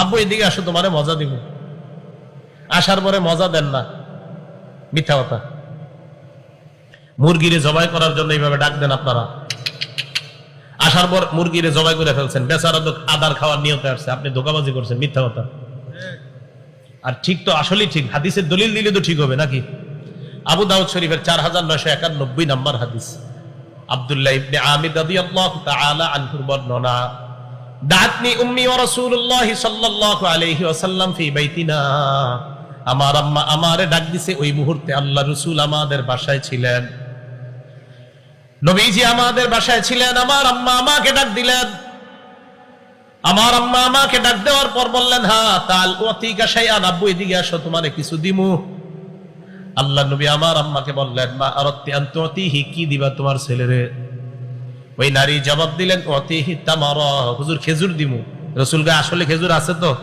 আব্বু, এদিকে আসো, তোমারে মজা দিব আসার পরে মজা দেন না। মিথ্যা কথা। মুরগিরে জবাই করার জন্য এইভাবে ডাক দেন আপনারা। আসার পর মুরগিরে জবাই করে ফেলছেন। বেচারা তো আদার খাওয়ার নিয়তে আসছে। আপনি ধোকাবাজি করছেন, মিথ্যা কথা। আর ঠিক তো, আসলেই ঠিক। হাদিসের দলিল দিলে তো ঠিক হবে নাকি? আবু দাউদ শরীফের চার হাজার নয়শো একানব্বই নম্বর হাদিস। আব্দুল্লাহ ইবনে আমির রাদিয়াল্লাহু তাআলা আনহুর বর্ণনা। দাতনি উম্মি সাল্লাল্লাহু আলাইহি ওয়াসাল্লাম ফি বাইতিনা। আমার আম্মা আমারে ডাক দিছে, ওই মুহূর্তে আল্লাহ রাসূল আমাদের বাসায় ছিলেন। নবীজি আমাদের বাসায় ছিলেন, আমার আম্মা আমাকে ডাক দিলেন। আমার আম্মা আমাকে ডাক দেওয়ার পর বললেন হ্যাঁ তাল অতিকা শাইআন, আব্বু, এদিকে আসো, তোমারে কিছু দিমু। আল্লাহ নবী আমার আম্মাকে বললেন, মা আরত্তি আন্ততিহি কি দিবা তোমার ছেলেরে? ওই নারী জবাব দিলেন, অতিহি হুজুর খেজুর দিমু। রসুল গায়ে, আসলে খেজুর আছে তো?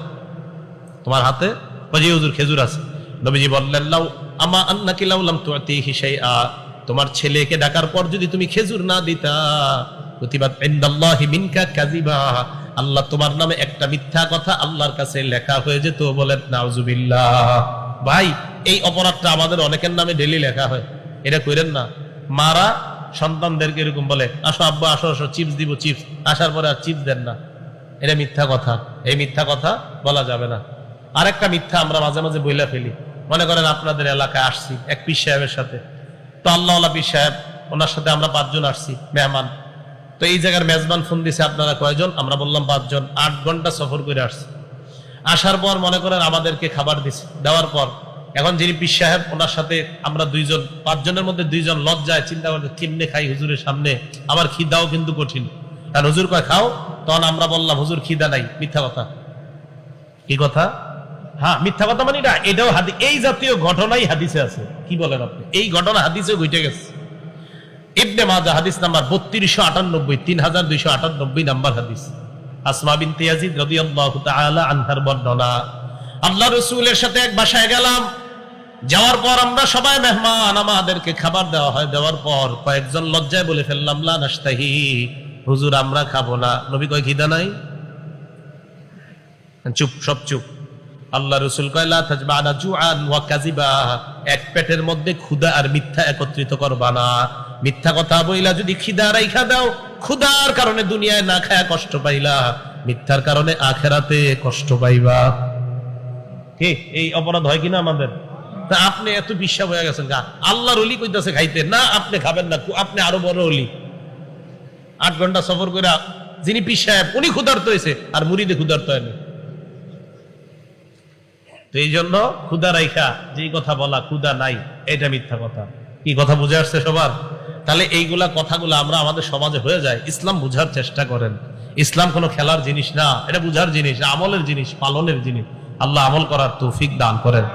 তোমার হাতে? হুজুর, খেজুর আছে। নবীজি বললেন, লাউ, আমা আন্নাকি লাউলাম তুতিহি শাইআ। তোমার ছেলেকে ডাকার পর যদি তুমি খেজুর না দিতা, প্রতিবাদ ইনদাল্লাহি আল্লাহ তোমার নামে একটা মিথ্যা কথা আল্লাহর কাছে লেখা হয়ে যেত বলেন, নাউজুবিল্লাহ। ভাই, এই অপরাধটা আমাদের অনেকের নামে ডেলি লেখা হয়। এটা কইরেন না। মারা সন্তানদেরকে এরকম বলে, আসো আব্বা, আসো আসো চিপস দিব চিপস আসার পরে আর চিপস দেন না। এটা মিথ্যা কথা। এই মিথ্যা কথা বলা যাবে না। আরেকটা মিথ্যা আমরা মাঝে মাঝে বইলা ফেলি। মনে করেন আপনাদের এলাকায় আসছি, এক পীর সাহেবের সাথে। তো আল্লাহ পীর সাহেব, ওনার সাথে আমরা পাঁচজন আসছি, মেহমান। তো এই জায়গার মেজবান ফোন দিছে, আপনারা কয়জন? আমরা বললাম, পাঁচজন। আট ঘণ্টা সফর করে আসছি। আসার পর মনে করেন আমাদেরকে খাবার দিছে। দেওয়ার পর এখন যিনি পীর সাহেব, ওনার সাথে আমরা দুইজন, পাঁচজনের মধ্যে দুইজন লজ্জায় চিন্তা করতে কেমনে খাই হুজুরের সামনে? আবার খিদাও কিন্তু কঠিন। কারণ হুজুর কয়, খাও। তখন আমরা বললাম, হুজুর, খিদা নাই। মিথ্যা কথা। কি কথা? হ্যাঁ মিথ্যা কথা মানে না এটাও হাদি, এই জাতীয় ঘটনাই হাদিসে আছে। কি বলেন আপনি? এই ঘটনা হাদিসে ঘটে গেছে। ইবনে মাজা হাদিস নাম্বার বত্রিশশো আটানব্বই তিন হাজার দুইশো আটানব্বই নাম্বার হাদিস। আসমা বিন তিয়াজিদ রাদিয়াল্লাহু তাআলা আনহার বর্ণনা। আল্লাহ রসুলের সাথে এক বাসায় গেলাম। যাওয়ার পর আমরা সবাই মেহমান, আমাদেরকে খাবার দেওয়া হয়। দেওয়ার পর কয়েকজন লজ্জায় বলে ফেললাম, লা নাস্তাহি হুজুর, আমরা খাব না। নবী কয়, খিদা নাই? চুপ, সব চুপ। আল্লাহ রসুল এক পেটের মধ্যে ক্ষুধা আর মিথ্যা একত্রিত করবা না। মিথ্যা কথা বইলা যদি খিদা রাইখা দাও, ক্ষুধার কারণে দুনিয়ায় না খায়া কষ্ট পাইলা। মিথ্যার কারণে আখেরাতে কষ্ট পাইবা। কে? এই অপরাধ হয় কিনা আমাদের? তা আপনি এত বিশ্বাস হয়ে গেছেন গা। আল্লাহর অলি কইতাছে খাইতে। না, আপনি খাবেন না আপনি আরও বড় অলি আট ঘণ্টা সফর করে যিনি পীর সাহেব, উনি ক্ষুধার্ত হয়েছে আর মুড়িদে ক্ষুধার্ত হয়নি। তো এই জন্য ক্ষুদা রাইখা, যে কথা বলা ক্ষুদা নাই এটা মিথ্যা কথা। কি কথা বুঝে আসছে সবার? তাহলে এইগুলা কথাগুলো আমরা আমাদের সমাজে হয়ে যায়। ইসলাম বুঝার চেষ্টা করেন। ইসলাম কোনো খেলার জিনিস না, এটা বুঝার জিনিস, আমলের জিনিস, পালনের জিনিস। আল্লাহ আমল করার তৌফিক দান করেন।